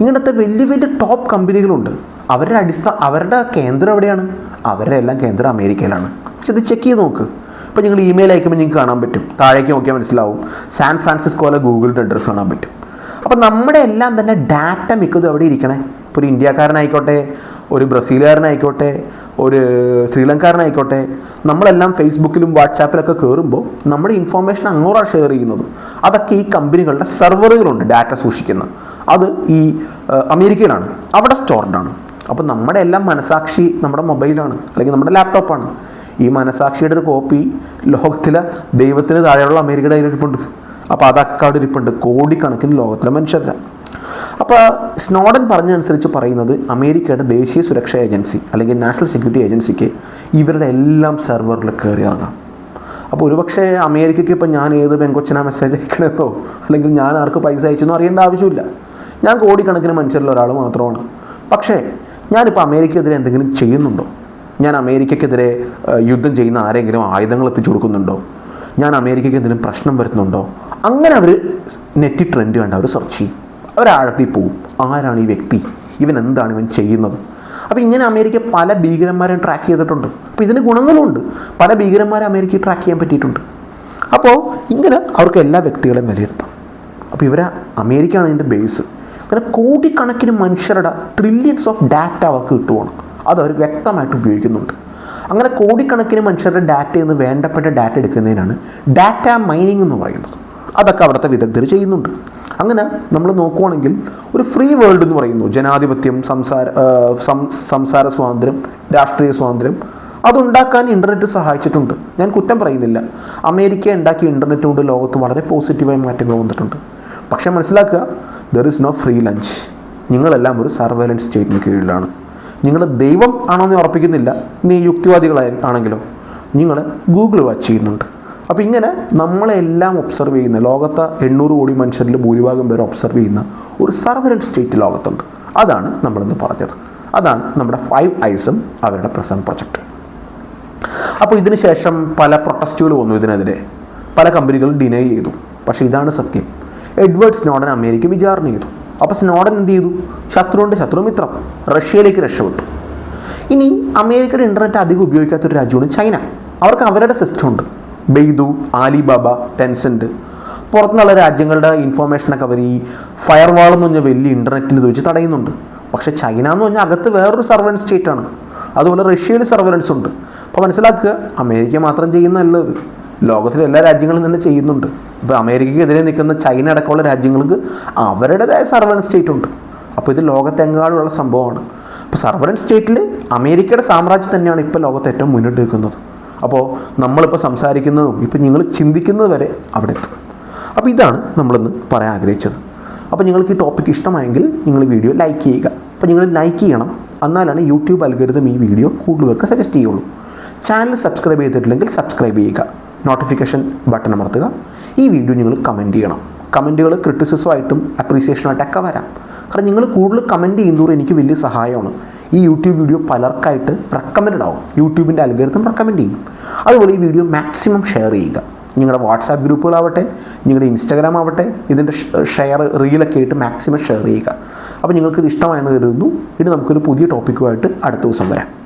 ഇങ്ങനത്തെ വലിയ വലിയ ടോപ്പ് കമ്പനികളുണ്ട് അവരുടെ അടിസ്ഥാന അവരുടെ കേന്ദ്രം എവിടെയാണ്? അവരുടെ എല്ലാം കേന്ദ്രം അമേരിക്കയിലാണ്. ഇത് ചെക്ക് ചെയ്ത് നോക്ക്. ഇപ്പോൾ നിങ്ങൾ ഇമെയിൽ അയക്കുമ്പോൾ നിങ്ങൾക്ക് കാണാൻ പറ്റും. താഴേക്ക് നോക്കിയാൽ മനസ്സിലാവും. സാൻ ഫ്രാൻസിസ്കോയിലെ ഗൂഗിളിന്റെ അഡ്രസ്സ് കാണാൻ പറ്റും. അപ്പോൾ നമ്മുടെ എല്ലാം തന്നെ ഡാറ്റ മിക്കതും അവിടെ ഇരിക്കണേ? ഇപ്പോൾ ഒരു ഇന്ത്യക്കാരനായിക്കോട്ടെ ഒരു ബ്രസീലുകാരനായിക്കോട്ടെ ഒരു ശ്രീലങ്കാരനായിക്കോട്ടെ നമ്മളെല്ലാം ഫേസ്ബുക്കിലും വാട്സാപ്പിലൊക്കെ കയറുമ്പോൾ നമ്മുടെ ഇൻഫോർമേഷൻ അങ്ങോട്ടാണ് ഷെയർ ചെയ്യുന്നത്. അതൊക്കെ ഈ കമ്പനികളുടെ സെർവറുകളുണ്ട് ഡാറ്റ സൂക്ഷിക്കുന്ന. അത് ഈ അമേരിക്കയിലാണ്. അവിടെ സ്റ്റോർഡാണ് അപ്പോൾ നമ്മുടെ എല്ലാം മനസാക്ഷി നമ്മുടെ മൊബൈലാണ് അല്ലെങ്കിൽ നമ്മുടെ ലാപ്ടോപ്പാണ് ഈ മനസാക്ഷിയുടെ ഒരു കോപ്പി ലോകത്തിലെ ദൈവത്തിന് താഴെയുള്ള അമേരിക്കയുടെ കയ്യിലിരിപ്പുണ്ട്. അപ്പോൾ അതൊക്കെ അവിടെ ഇരിപ്പുണ്ട്. കോടിക്കണക്കിന് ലോകത്തിലെ മനുഷ്യരുടെ. അപ്പോൾ സ്നോഡൻ പറഞ്ഞതനുസരിച്ച് പറയുന്നത് അമേരിക്കയുടെ ദേശീയ സുരക്ഷാ ഏജൻസി അല്ലെങ്കിൽ നാഷണൽ സെക്യൂരിറ്റി ഏജൻസിക്ക് ഇവരുടെ എല്ലാം സെർവറിൽ കയറി ഇറങ്ങാം. അപ്പോൾ ഒരുപക്ഷെ അമേരിക്കയ്ക്ക് ഇപ്പോൾ ഞാൻ ഏത് പെങ്കൊച്ചിനാ മെസ്സേജ് അയക്കണമെന്നോ അല്ലെങ്കിൽ ഞാൻ ആർക്ക് പൈസ അയച്ചെന്നോ അറിയേണ്ട ആവശ്യമില്ല. ഞാൻ കോടിക്കണക്കിന് മനുഷ്യരിൽ ഒരാൾ മാത്രമാണ്. പക്ഷേ ഞാനിപ്പോൾ അമേരിക്കയ്ക്കെതിരെ എന്തെങ്കിലും ചെയ്യുന്നുണ്ടോ? ഞാൻ അമേരിക്കക്കെതിരെ യുദ്ധം ചെയ്യുന്ന ആരെങ്കിലും ആയുധങ്ങൾ എത്തിച്ചു കൊടുക്കുന്നുണ്ടോ? ഞാൻ അമേരിക്കയ്ക്ക് എന്തെങ്കിലും പ്രശ്നം വരുത്തുന്നുണ്ടോ? അങ്ങനെ അവർ നെറ്റി ട്രെൻഡ് കണ്ട് അവർ സെർച്ച് ചെയ്യും. അവരാഴത്തിൽ പോവും. ആരാണ് ഈ വ്യക്തി? ഇവൻ എന്താണ് ഇവൻ ചെയ്യുന്നത്? അപ്പോൾ ഇങ്ങനെ അമേരിക്ക പല ഭീകരന്മാരെ ട്രാക്ക് ചെയ്തിട്ടുണ്ട്. അപ്പോൾ ഇതിന് ഗുണങ്ങളുമുണ്ട് പല ഭീകരന്മാരെ അമേരിക്ക ട്രാക്ക് ചെയ്യാൻ പറ്റിയിട്ടുണ്ട്. അപ്പോൾ ഇങ്ങനെ അവർക്ക് എല്ലാ വ്യക്തികളെയും വിലയിരുത്താം. അപ്പോൾ ഇവരെ അമേരിക്കയാണ് ഇതിന്റെ ബേസ് അങ്ങനെ കോടിക്കണക്കിന് മനുഷ്യരുടെ ട്രില്യൺസ് ഓഫ് ഡാറ്റ അവർക്ക് കിട്ടുവാണ്. അത് അവർ വ്യക്തമായിട്ട് ഉപയോഗിക്കുന്നുണ്ട്. അങ്ങനെ കോടിക്കണക്കിന് മനുഷ്യരുടെ ഡാറ്റയിൽ നിന്ന് വേണ്ടപ്പെട്ട ഡാറ്റ എടുക്കുന്നതിനാണ് ഡാറ്റ മൈനിങ് എന്ന് പറയുന്നത്. അതൊക്കെ അവിടുത്തെ വിദഗ്ധർ ചെയ്യുന്നുണ്ട്. അങ്ങനെ നമ്മൾ നോക്കുവാണെങ്കിൽ ഒരു ഫ്രീ വേൾഡ് എന്ന് പറയുന്നു. ജനാധിപത്യം സംസാര സംസാര സ്വാതന്ത്ര്യം രാഷ്ട്രീയ സ്വാതന്ത്ര്യം. അതുണ്ടാക്കാൻ ഇന്റർനെറ്റ് സഹായിച്ചിട്ടുണ്ട്. ഞാൻ കുറ്റം പറയുന്നില്ല. അമേരിക്ക ഉണ്ടാക്കിയ ഇന്റർനെറ്റ് കൊണ്ട് ലോകത്ത് വളരെ പോസിറ്റീവായ മാറ്റങ്ങൾ വന്നിട്ടുണ്ട്. പക്ഷേ മനസ്സിലാക്കുക there is no free lunch നിങ്ങളെല്ലാം ഒരു സർവൈലൻസ് സ്റ്റേറ്റിന് കീഴിലാണ്. നിങ്ങൾ ദൈവം ആണോ എന്ന് ഉറപ്പിക്കുന്നില്ല. നീ യുക്തിവാദികളായി ആണെങ്കിലോ നിങ്ങൾ ഗൂഗിൾ വാച്ച് ചെയ്യുന്നുണ്ട്. അപ്പോൾ ഇങ്ങനെ നമ്മളെല്ലാം ഒബ്സർവ് ചെയ്യുന്ന ലോകത്തെ എണ്ണൂറ് കോടി മനുഷ്യരിൽ ഭൂരിഭാഗം പേർ ഒബ്സർവ് ചെയ്യുന്ന ഒരു സർവലൻസ് സ്റ്റേറ്റ് ലോകത്തുണ്ട്. അതാണ് നമ്മളിന്ന് പറഞ്ഞത്. അതാണ് നമ്മുടെ ഫൈവ് ഐസും അവരുടെ പ്രസന്റ് പ്രൊജക്റ്റ് അപ്പോൾ ഇതിന് ശേഷം പല പ്രൊട്ടസ്റ്റുകൾ വന്നു ഇതിനെതിരെ. പല കമ്പനികളും ഡിനൈ ചെയ്തു. പക്ഷേ ഇതാണ് സത്യം. എഡ്വേർഡ്സ് സ്നോഡൻ അമേരിക്ക വിചാരണ ചെയ്തു. അപ്പോൾ സ്നോഡൻ എന്ത് ചെയ്തു? ശത്രുണ്ട് ശത്രുമിത്രം റഷ്യയിലേക്ക് രക്ഷപ്പെട്ടു. ഇനി അമേരിക്കയുടെ ഇന്റർനെറ്റ് അധികം ഉപയോഗിക്കാത്തൊരു രാജ്യമാണ് ചൈന. അവർക്ക് അവരുടെ സിസ്റ്റം ഉണ്ട്. ബെയ്തു ആലിബാബ ടെൻസെന്റ് പുറത്തുനിന്നുള്ള രാജ്യങ്ങളുടെ ഇൻഫോർമേഷനൊക്കെ അവർ ഈ ഫയർ വാൾ എന്ന് പറഞ്ഞാൽ വലിയ ഇന്റർനെറ്റിന് ചോദിച്ച് തടയുന്നുണ്ട്. പക്ഷേ ചൈന എന്ന് പറഞ്ഞാൽ അകത്ത് വേറൊരു സർവൻസ് സ്റ്റേറ്റാണ് അതുപോലെ റഷ്യയിൽ സർവലൻസ് ഉണ്ട്. അപ്പോൾ മനസ്സിലാക്കുക അമേരിക്ക മാത്രം ചെയ്യുന്നതല്ല ഇത് ലോകത്തിലെ എല്ലാ രാജ്യങ്ങളും തന്നെ ചെയ്യുന്നുണ്ട്. ഇപ്പോൾ അമേരിക്കയ്ക്കെതിരെ നിൽക്കുന്ന ചൈന അടക്കമുള്ള രാജ്യങ്ങൾക്ക് അവരുടേതായ സർവൻ സ്റ്റേറ്റ് ഉണ്ട്. അപ്പോൾ ഇത് ലോകത്തെങ്ങാടുള്ള സംഭവമാണ്. അപ്പോൾ സർവൻ സ്റ്റേറ്റിൽ അമേരിക്കയുടെ സാമ്രാജ്യം തന്നെയാണ് ഇപ്പോൾ ലോകത്ത് ഏറ്റവും മുന്നിട്ട് നിൽക്കുന്നത്. അപ്പോൾ നമ്മളിപ്പോൾ സംസാരിക്കുന്നതും ഇപ്പോൾ നിങ്ങൾ ചിന്തിക്കുന്നത് വരെ അവിടെ എത്തും. അപ്പോൾ ഇതാണ് നമ്മളിന്ന് പറയാൻ ആഗ്രഹിച്ചത്. അപ്പോൾ നിങ്ങൾക്ക് ഈ ടോപ്പിക് ഇഷ്ടമായെങ്കിൽ നിങ്ങൾ വീഡിയോ ലൈക്ക് ചെയ്യുക. അപ്പോൾ നിങ്ങൾ ലൈക്ക് ചെയ്യണം. എന്നാലാണ് യൂട്യൂബ് അൽഗരിതം ഈ വീഡിയോ കൂടുതൽ സജസ്റ്റ് ചെയ്യുള്ളൂ. ചാനൽ സബ്സ്ക്രൈബ് ചെയ്തിട്ടില്ലെങ്കിൽ സബ്സ്ക്രൈബ് ചെയ്യുക. നോട്ടിഫിക്കേഷൻ ബട്ടൺ അമർത്തുക. ഈ വീഡിയോ നിങ്ങൾ കമന്റ് ചെയ്യണം. കമന്റുകൾ ക്രിറ്റിസിസമായിട്ടും അപ്രീസിയേഷനായിട്ടൊക്കെ വരാം. കാരണം നിങ്ങൾ കൂടുതൽ കമന്റ് ചെയ്യുന്നതോറും എനിക്ക് വലിയ സഹായമാണ്. ഈ യൂട്യൂബ് വീഡിയോ പലർക്കായിട്ട് റെക്കമെൻഡ് ആവും. യൂട്യൂബിന്റെ അൽഗരിതം റെക്കമെൻഡ് ചെയ്യും. അതുപോലെ ഈ വീഡിയോ മാക്സിമം ഷെയർ ചെയ്യുക. നിങ്ങളുടെ വാട്സാപ്പ് ഗ്രൂപ്പുകളാവട്ടെ നിങ്ങളുടെ ഇൻസ്റ്റാഗ്രാം ആവട്ടെ ഇതിന്റെ ഷെയർ റീലൊക്കെ ആയിട്ട് മാക്സിമം ഷെയർ ചെയ്യുക. അപ്പോൾ നിങ്ങൾക്ക് ഇത് ഇഷ്ടമായെന്ന് കരുതുന്നു. ഇനി നമുക്കൊരു പുതിയ ടോപ്പിക്കുമായിട്ട് അടുത്ത ദിവസം വരാം.